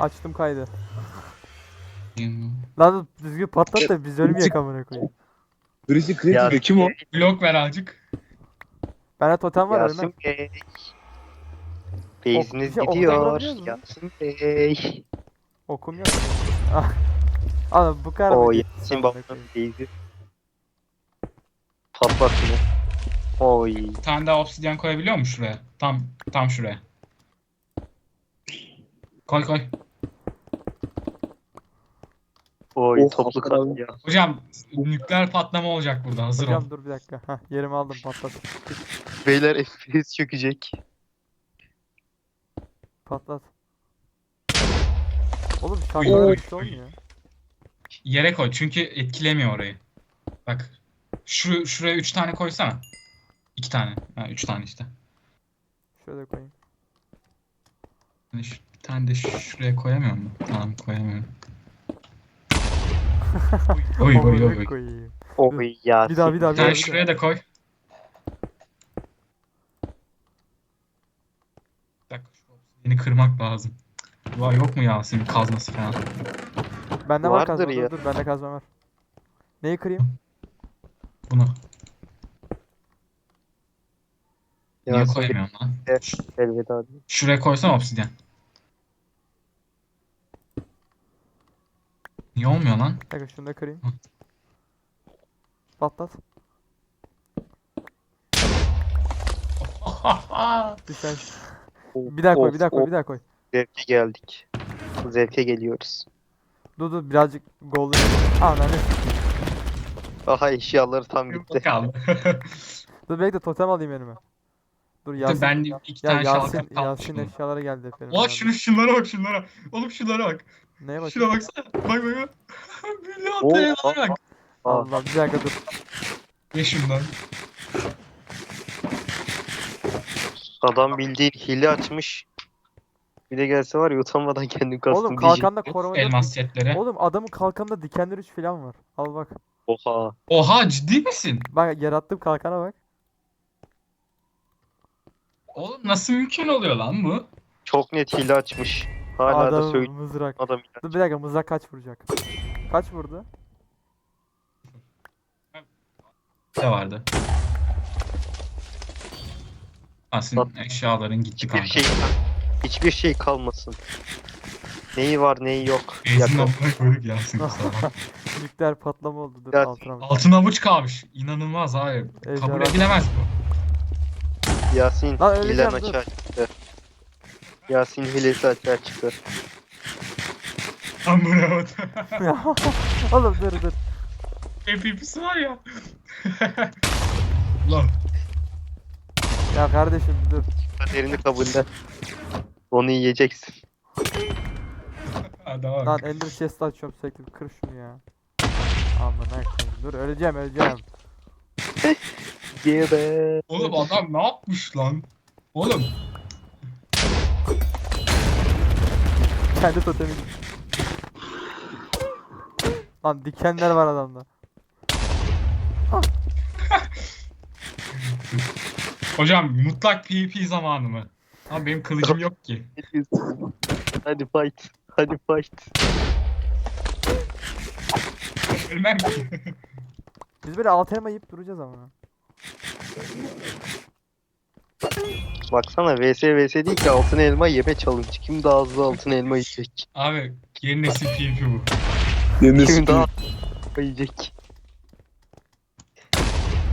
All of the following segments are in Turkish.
Açtım kaydı. Lan düzgün patlat da biz ölmeyek amına koyayım. Birisi diyor. Kim o? Blok ver azıcık. Bende totem var ölmem. Yasin Bey. Beyziniz şey, oktan gidiyor. Yasin Bey. Okum yok. Ah. Bu kadar O mı? Yasin babanın beyzi. Patlat mı? Oy. Bir tane daha obsidyen koyabiliyor mu şuraya? Tam tam şuraya. Koy koy. Oy Oh, toplu ya. Hocam nükleer patlama olacak burada. Hazır ol. Hocam dur bir dakika. Hah yerimi aldım patlat. Beyler FPS çökecek. Patlat. Oğlum şarkılar bir şey olmuyor. Yere koy çünkü etkilemiyor orayı. Bak. Şu şuraya 3 tane koysana. 2 tane. Ha 3 tane işte. Şöyle koyayım. Şu- bir tane de şuraya koyamıyor mu? Tamam koyamıyorum. Oy oy oy oy. koyayım. Oy Yasin. Bir daha, bir daha, Bir daha. şuraya da koy. Bir dakika şu obsidiyeni kırmak lazım. Vay yok mu Yasin kazması falan? Bende var Vardır kazma. ya. Dur dur bende kazma var. Neyi kırayım? Bunu. Niye Yasin koyamıyorum lan? elveda. Şuraya koysam obsidyen. Niye olmuyor lan? Bir dakika şunu da kırayım. Patlat. Düşen. Bir daha koy, bir daha koy, bir daha koy. Zevke geldik. Zevke geliyoruz. Dur dur birazcık gol. Ananı. Aha eşyaları tam bitti. Kaldı. Dur bekle totem alayım elime. Dur Yasin. ben iki ya tane Yasin, şalkak kalmış. Yasin eşyaları geldi efendim. Oha şunu şunlara bak şunlara. Oğlum şunlara bak. Neye bak? Şuna baksana. Bak bak bak. Milyon Oo, TL'lere bak. Aa, Allah bir dakika dur. Ye şundan. adam bildiğin hile açmış. Bir de gelse var ya utanmadan kendim kastım Oğlum diyecek. kalkanda koruma dört- Elmas setleri. Oğlum adamın kalkanında dikenler 3 falan var. Al bak. Oha. Oha ciddi misin? Bak yarattım kalkana bak. Oğlum nasıl mümkün oluyor lan bu? Çok net hile açmış. Hala da Adam söylüyor mızrak. adam. Dur bir dakika mızrak kaç vuracak? Kaç vurdu? Ne vardı? Aslında eşyaların gitti Hiçbir kanka. şey hiçbir şey kalmasın. Neyi var neyi yok. Benzin Yakın. amına koyduk Yasin kusura. Nükleer patlama oldu. Dur Yasin, altına bak. Altın avuç kalmış. İnanılmaz abi. Kabul Ejderha- edilemez bu. Yasin Lan dur. açığa çıktı. Yasin hilesi açığa çıktı. Amına. Ya, Oğlum dur dur. FPP'si var ya. Lan. Ya kardeşim dur. Kaderini kabulle. Onu yiyeceksin. Adama Lan bak. Ender chest açıyorum sürekli. Kır şunu ya. Amına koyayım. Dur öleceğim öleceğim. Gebe. Oğlum adam ne yapmış lan? Oğlum. Kendi totemi. Lan dikenler var adamda. Hocam mutlak PvP zamanı mı? Abi benim kılıcım yok ki. Hadi fight. Hadi fight. Ölmem ki. Biz böyle alt elma yiyip duracağız ama. Baksana vs vs değil ki altın elma yeme challenge. Kim daha hızlı altın elma yiyecek? Abi yeni nesil PvP bu. Yeni Kim daha elma yiyecek?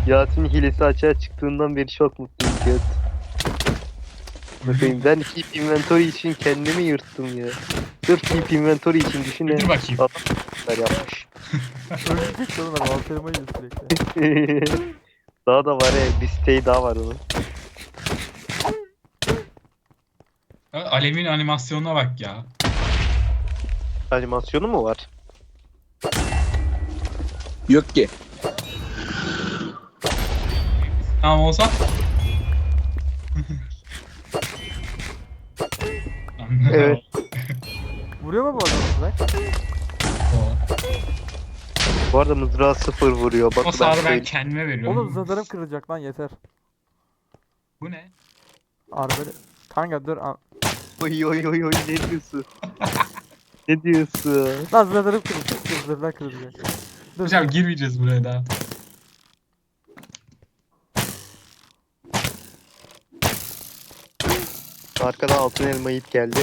Yasin hilesi açığa çıktığından beri çok mutluyum. Evet. Bakayım ben Keep Inventory için kendimi yırttım ya. Sırf Keep Inventory için düşün ne Dur bakayım. kadar yapmış. Ölecek de oğlum adam alt elma yiyor sürekli. daha da var ya bir siteyi daha var onun. Alev'in animasyonuna bak ya. Animasyonu mu var? Yok ki. Tamam olsa. Evet. Vuruyor mu bu adam mızrak? Bu arada mızrağı sıfır vuruyor. Bak o sağda ben kendime veriyorum. Oğlum zırhlarım kırılacak lan yeter. Bu ne? Arbele. Kanka dur. a- Oy oy oy oy ne diyorsun? Ne diyorsun? Lan zırhlarım kırılacak. Dur, Zırhlar kırılacak. Hocam girmeyeceğiz buraya daha. Arkadan altın elma yiyip geldi.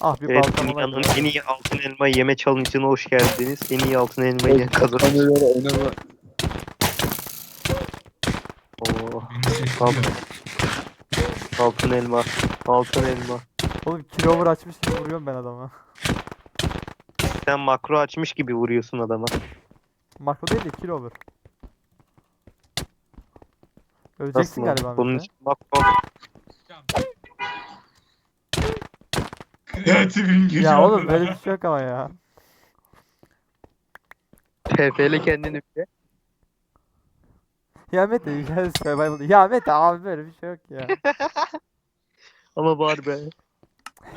Ah bir Evet baltam dünyanın en iyi altın elma yeme challenge'ına hoş geldiniz. En iyi altın elma yiyen kazanır. Kamerayla oynama. Oo, Tamam. altın elma. Altın elma. Oğlum kilover açmış gibi vuruyorum ben adama. Sen makro açmış gibi vuruyorsun adama. Makro değil de kilover. Öleceksin Nasıl? galiba Bunun Mete. için makro. Ya oğlum böyle bir şey yok ama ya. TF'le kendini bile. Ya Mete gel survival. Ya Mete abi böyle bir şey yok ya. Ama var be.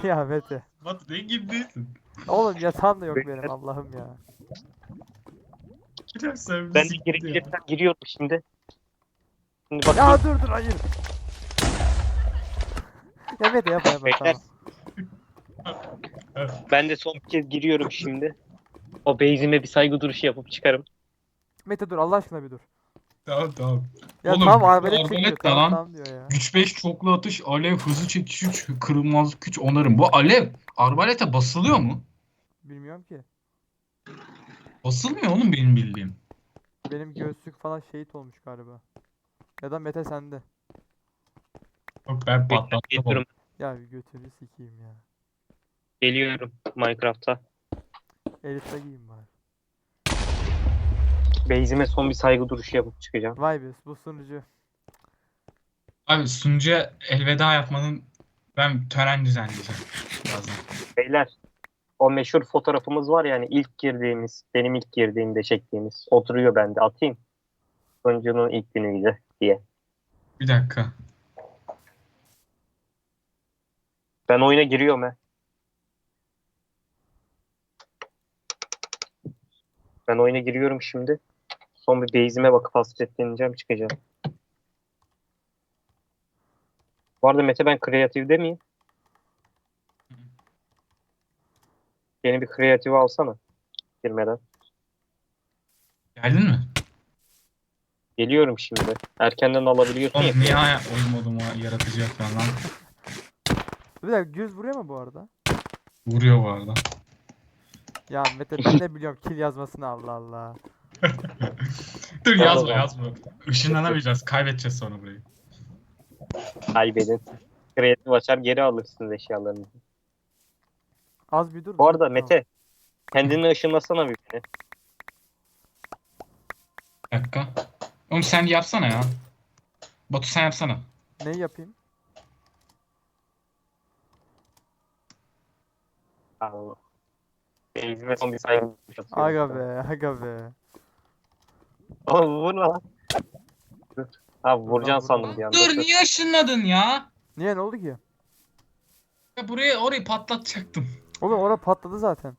ya Mete. Batu ne gibi değilsin. Oğlum yatağım da yok benim Allah'ım ya. Sen Ben de girebilirsem giriyorum şimdi. Şimdi bak Ya dur dur hayır. Ya Mete yapma yapma Bekler. tamam. ben de son bir kez giriyorum şimdi. O base'ime bir saygı duruşu yapıp çıkarım. Mete dur Allah aşkına bir dur. Tamam tamam. Ya Oğlum, tamam arbelet arbelet çekiyor tamam lan. tamam diyor ya. Güç 5 çoklu atış, alev, hızlı çekiş 3, kırılmazlık güç onarım. Bu alev arbalete basılıyor mu? Bilmiyorum ki. Basılmıyor oğlum benim bildiğim. Benim göğüslük falan şehit olmuş galiba. Ya da Mete sende. Yok ben patlattım. Geliyorum. Ya bir götürü sikeyim ya. Geliyorum Minecraft'a. Elif'te giyeyim bari. Base'ime son bir saygı duruşu yapıp çıkacağım. Vay be bu sunucu. Abi sunucuya elveda yapmanın ben tören düzenleyeceğim birazdan. Beyler o meşhur fotoğrafımız var yani ilk girdiğimiz, benim ilk girdiğimde çektiğimiz. Oturuyor bende atayım. Sunucunun ilk günüydü diye. Bir dakika. Ben oyuna giriyorum he. Ben oyuna giriyorum şimdi. Son bir base'ime bakıp hasretleneceğim çıkacağım. Bu arada Mete ben kreatifde miyim? Beni bir kreatif alsana. Girmeden. Geldin mi? Geliyorum şimdi. Erkenden alabiliyorsun ya. Oğlum niye aya- oyun moduma yaratıcı yapıyorsun lan? Bir dakika göz vuruyor mu bu arada? Vuruyor bu arada. Ya Mete ben ne biliyorum kill yazmasını Allah Allah. Dur yazma yazma. Işınlanamayacağız. Kaybedeceğiz sonra burayı. Kaybedin. Kreatif açar geri alırsınız eşyalarınızı. Az bir dur. Bu arada Tamam. Mete kendini ışınlasana bir beni. Bir dakika. Oğlum sen yapsana ya. Batu sen yapsana. Neyi yapayım? Allah. Son bir saygı. Aga be aga be. Oğlum vur lan. Dur. Ha vuracaksın lan, sandım bir anda. Dur niye ışınladın ya? Niye ne oldu ki? Ya buraya orayı patlatacaktım. Oğlum orada patladı zaten.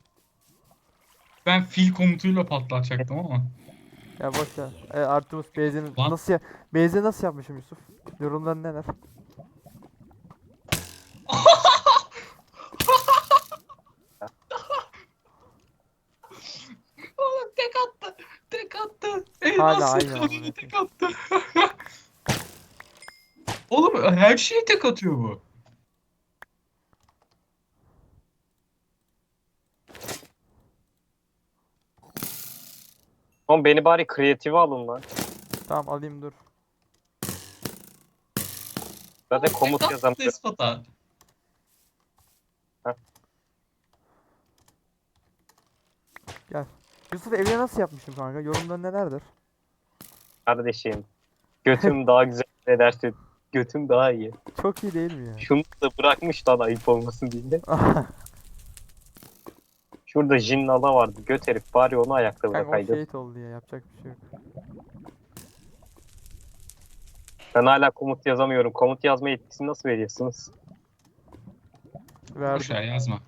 Ben fil komutuyla patlatacaktım ama. Ya boş ver. E, Artemus Beyzi'ni Lan. nasıl ya Beyzi'ni nasıl yapmışım Yusuf? Yorumların neler? Oğlum tek attı. Tek attı. El Hala nasıl aynı kadını tek attı. Oğlum her şeye tek atıyor bu. Oğlum beni bari kreatife alın lan. Tamam alayım dur. Zaten komut yazamıyorum. despota. Yusuf evine nasıl yapmışım kanka? Yorumların nelerdir? Kardeşim. Götüm daha güzel ne dersin? Götüm daha iyi. Çok iyi değil mi ya? Şunu da bırakmış lan ayıp olmasın diye. Şurada Jinnala vardı. Göt herif bari onu ayakta Kanka o bırakaydı. şehit oldu ya yapacak bir şey yok. Ben hala komut yazamıyorum. Komut yazma yetkisini nasıl veriyorsunuz? Verdim. Boşver yazma.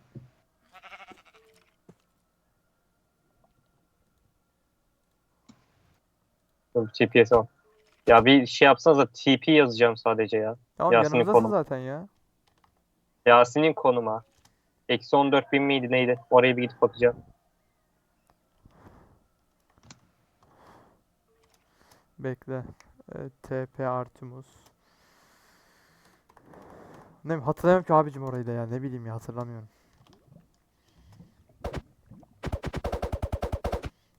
GPS al. Ya bir şey yapsanız da TP yazacağım sadece ya. Tamam Yasin'in yanımızdasın zaten ya. Yasin'in konuma. Eksi 14 bin miydi neydi? Oraya bir gidip bakacağım. Bekle. Ee, TP Artemus. Ne hatırlamıyorum ki abicim orayı da ya. Ne bileyim ya hatırlamıyorum.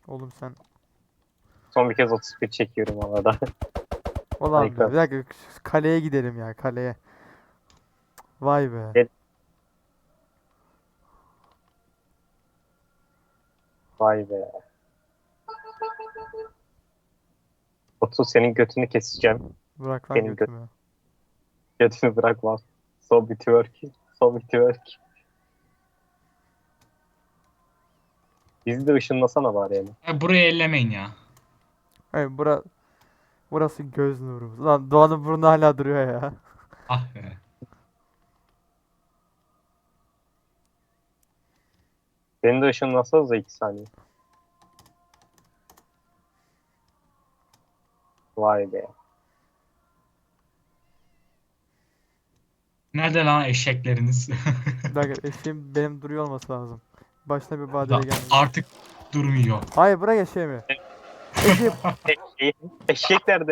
Oğlum sen. Son bir kez 31 çekiyorum arada. Ulan be, bir dakika şu kaleye gidelim ya kaleye. Vay be. Gel. Vay be. Batu senin götünü keseceğim. Bırak lan benim gö- götümü. Götünü bırakmam. Son bir twerk. Son bir twerk. Bizi de ışınlasana bari yani. Ya burayı ellemeyin ya. Hayır bura burası göz nurumuz. Lan Doğan'ın burnu hala duruyor ya. Ah be. Beni de ışınlasanız da 2 saniye. Vay be. Nerede lan eşekleriniz? Bir dakika eşeğim benim duruyor olması lazım. Başına bir badire gelmiş. Artık durmuyor. Hayır bırak eşeğimi. Eşeğim Eşek, nerede?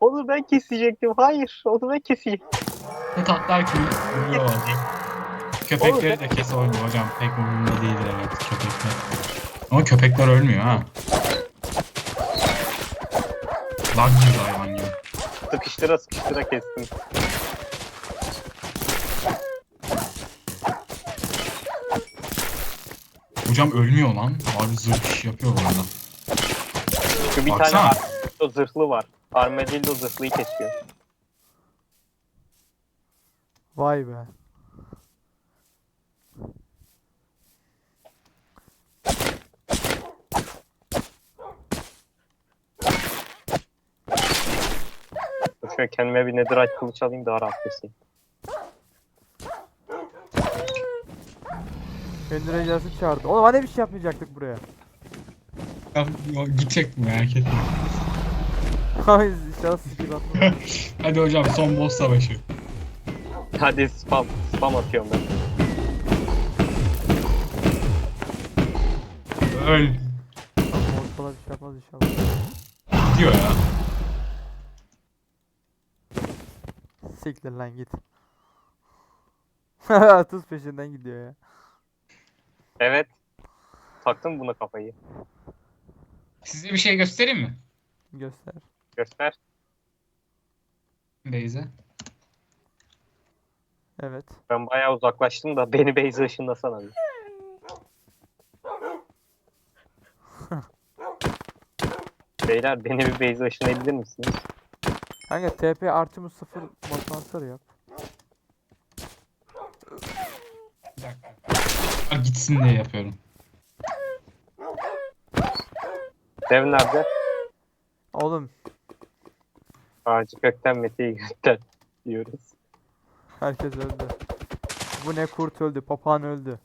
Onu, ben kesecektim. Hayır, onu ben kesecektim. Ne tatlar ki. Köpekleri de kes oynuyor hocam. Pek umurumda değildir evet köpekler. Ama köpekler ölmüyor ha. Lag gibi hayvan gibi. Sıkıştıra sıkıştıra kestim. Hocam ölmüyor lan. Harbi zırh yapıyor bu arada. Şu bir tane Baksana. armadillo zırhlı var. Armadillo zırhlıyı kesiyor. vay be. Şöyle kendime bir netherite kılıç alayım daha rahat keseyim. Ender Ejdersi çağırdı. Oğlum hani bir şey yapmayacaktık buraya. Gidecek mi merak etme. Hayır inşallah skill atma. Hadi hocam son boss savaşı. Hadi spam. Spam atıyorum ben. Öl. Ortalar bir şey yapmaz inşallah. Gidiyor ya. Siktir lan git. Atız peşinden gidiyor ya. Evet. Taktım buna kafayı. Size bir şey göstereyim mi? Göster. Göster. Beyze. Evet. Ben bayağı uzaklaştım da beni Beyza ışınlasana bir. Beyler beni bir Beyza ışınlayabilir misiniz? Kanka TP Artemus 0 mosansör yap. Bir dakika. Ha, Gitsin diye yapıyorum. Dev nerede? Oğlum Ağacı kökten Mete'yi gökten diyoruz. herkes öldü. Bu ne kurt öldü, papağan öldü.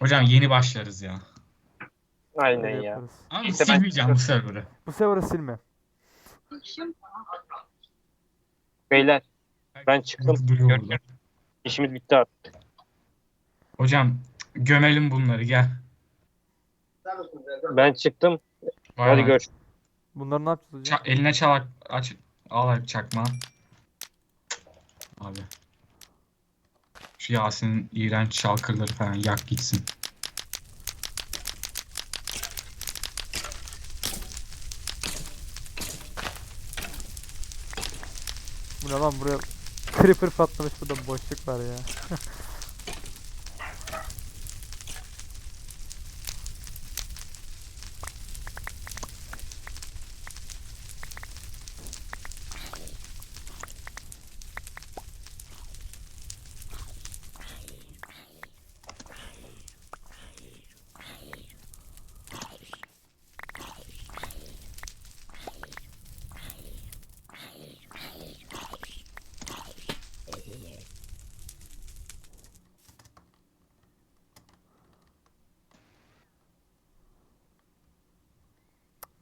Hocam yeni başlarız ya. Aynen Öyle ya. yaparız. Ama İşte ben- silmeyeceğim bu server'ı. Bu sefer silme. Beyler ben çıktım. Duruyor. İşimiz bitti artık. Hocam gömelim bunları gel. Ben çıktım. Vay Hadi vay. gör. Bunları ne yapacağız hocam? Ça- eline çalak aç al abi çakma. Abi. Şu Yasin'in iğrenç şalkırları falan yak gitsin. Bu ne lan buraya creeper patlamış burada boşluk var ya.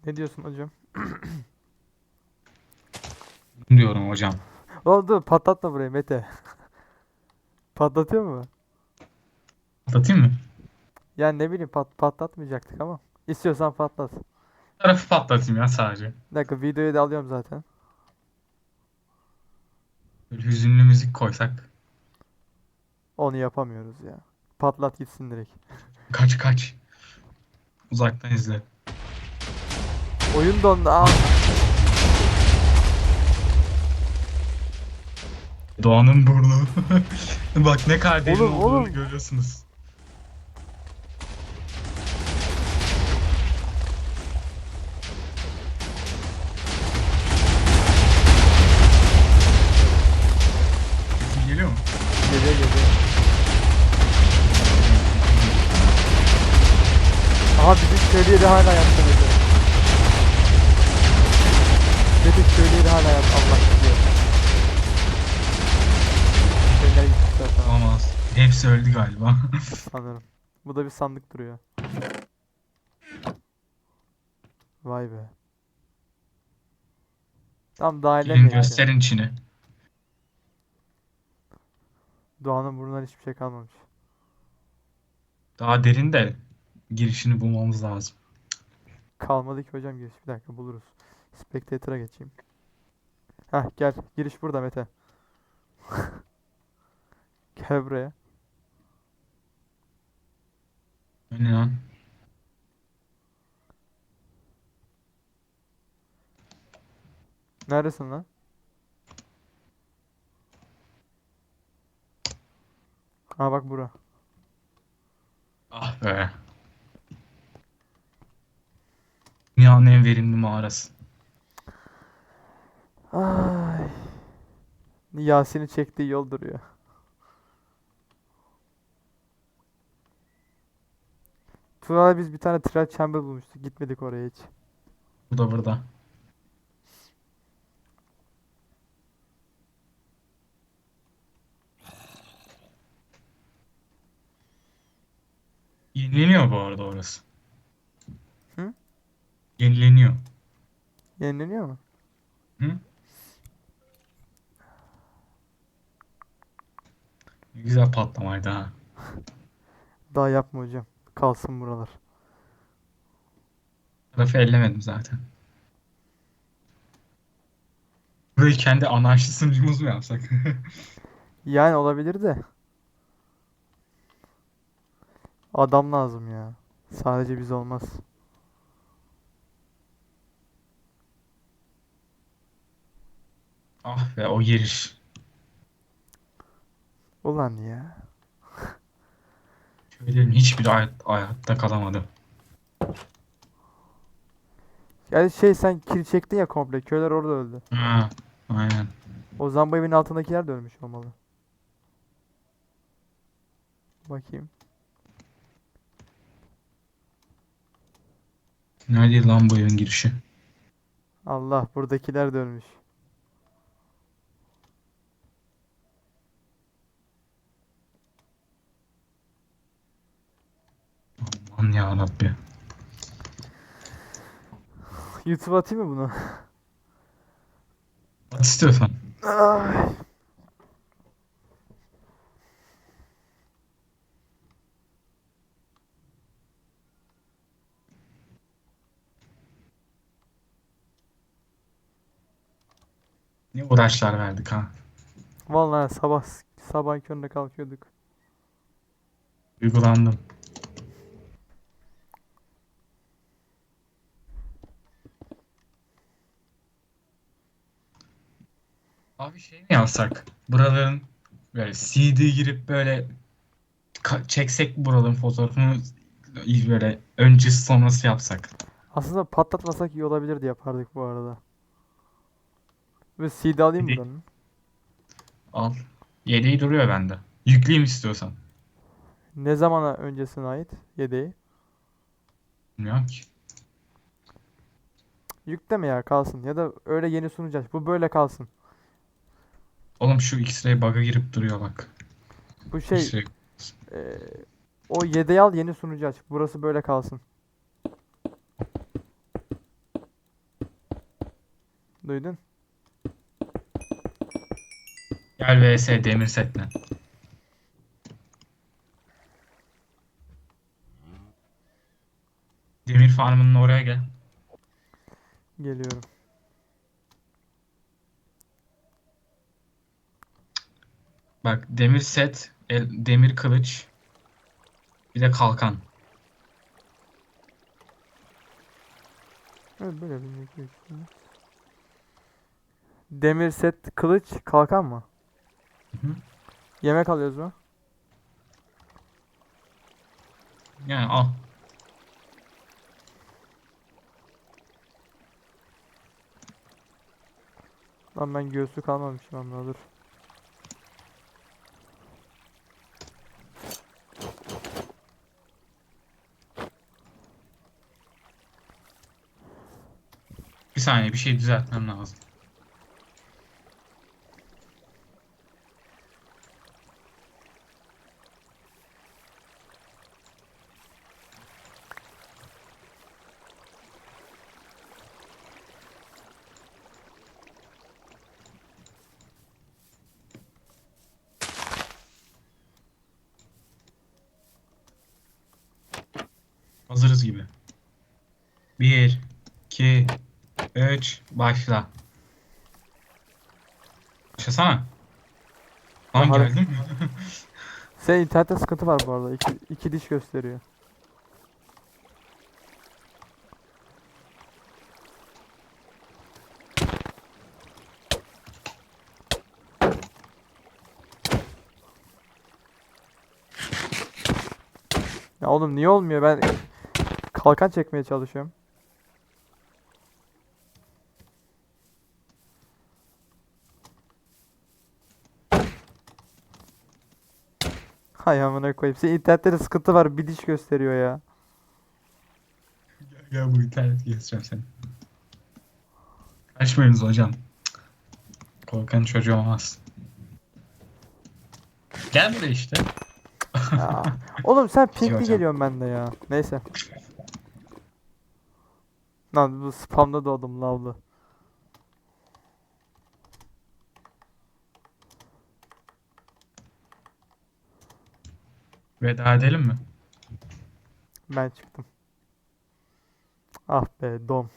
Ne diyorsun hocam? Diyorum hocam. Oldu patlatma burayı Mete. Patlatıyor mu? Atlatayım mı? Yani ne bileyim pat patlatmayacaktık ama. İstiyorsan patlat. Tarafı patlatayım ya sadece. Bir dakika videoyu da alıyorum zaten. Böyle hüzünlü müzik koysak. Onu yapamıyoruz ya. Patlat gitsin direkt. Kaç kaç. Uzaktan izle. Oyun dondu. Aa, Doğanın burnu. Bak ne kadar derin Oğlum, olduğunu oğlum. görüyorsunuz. Sesim geliyor mu? Aha bizim köylüye de hala yaptı Hepsi öldü galiba. sanırım. Bu da bir sandık duruyor. Vay be. Tam dahile Gelin mi yani? gösterin içini. Doğan'ın burnundan hiçbir şey kalmamış. Daha derin de girişini bulmamız lazım. Kalmadı ki hocam giriş. Bir dakika buluruz. Spectator'a geçeyim. Hah gel. Giriş burada Mete. Gel buraya. O Ne lan? Neredesin lan? Aa bak bura. Ah be. Dünyanın en verimli mağarası. Ay. Yasin'i çektiği yol duruyor. Tuğra'yla biz bir tane trial chamber bulmuştuk. Gitmedik oraya hiç. Bu da burada. Yenileniyor bu arada orası. Hı? Yenileniyor. Yenileniyor mu? Hı? Güzel patlamaydı ha. Daha yapma hocam. Kalsın buralar. Tarafı ellemedim zaten. Burayı kendi anarşi sunucumuz mu yapsak? Yani olabilir de. Adam lazım ya. Sadece biz olmaz. ah be o giriş. Ulan ya. Köylerin hiçbiri hayat, hayatta kalamadı. Yani şey sen kill çektin ya komple. Köyler orada öldü. Ha, aynen. O zaman bu evin altındakiler de ölmüş olmalı. Bakayım. Nerede lan bu evin girişi? Allah buradakiler de ölmüş. Aman ya Rabbi. YouTube'a atayım mı bunu? At istiyorsan. Ay. Ne uğraşlar verdik ha. Vallahi sabah sabah köründe kalkıyorduk. Duygulandım. Abi şey mi yapsak? Buraların böyle CD girip böyle çeksek buraların fotoğrafını böyle öncesi sonrası yapsak. Aslında patlatmasak iyi olabilirdi yapardık bu arada. Ve CD alayım CD. buranın. Al. Yedeği duruyor bende. Yükleyeyim istiyorsan. Ne zamana öncesine ait yedeği? Bilmiyorum ki. Yükleme ya kalsın. Ya da öyle yeni sunucu aç. Bu böyle kalsın. Oğlum şu X-ray bug'a girip duruyor bak. Bu şey X-ray. eee, o yedeği al yeni sunucu aç. Burası böyle kalsın. Duydun? Gel vs demir setle. Demir farmının oraya gel. Geliyorum. Bak demir set, el, demir kılıç, bir de kalkan. Evet böyle bir üç, dört. Demir set, kılıç, kalkan mı? Hı hı. Yemek alıyoruz mu? Yani al. Lan ben göğsü kalmamışım amma saniye bir şey düzeltmem lazım. Hazırız gibi. 1 2 3 başla. Başlasana. Lan geldim. Senin internette sıkıntı var bu arada. İki, iki diş gösteriyor. Ya oğlum niye olmuyor? Ben kalkan çekmeye çalışıyorum. Hay amına koyayım. Senin internette de sıkıntı var. Bir diş gösteriyor ya. Gel, gel bu internet gezeceğim seni. Kaçmayınız hocam. Korkan çocuğu olmaz. Gel buraya işte. Ya. Oğlum sen pinkli hocam. geliyorsun bende ya. Neyse. Lan bu spamda doğdum lavlı. Veda edelim mi? Ben çıktım. Ah be dom.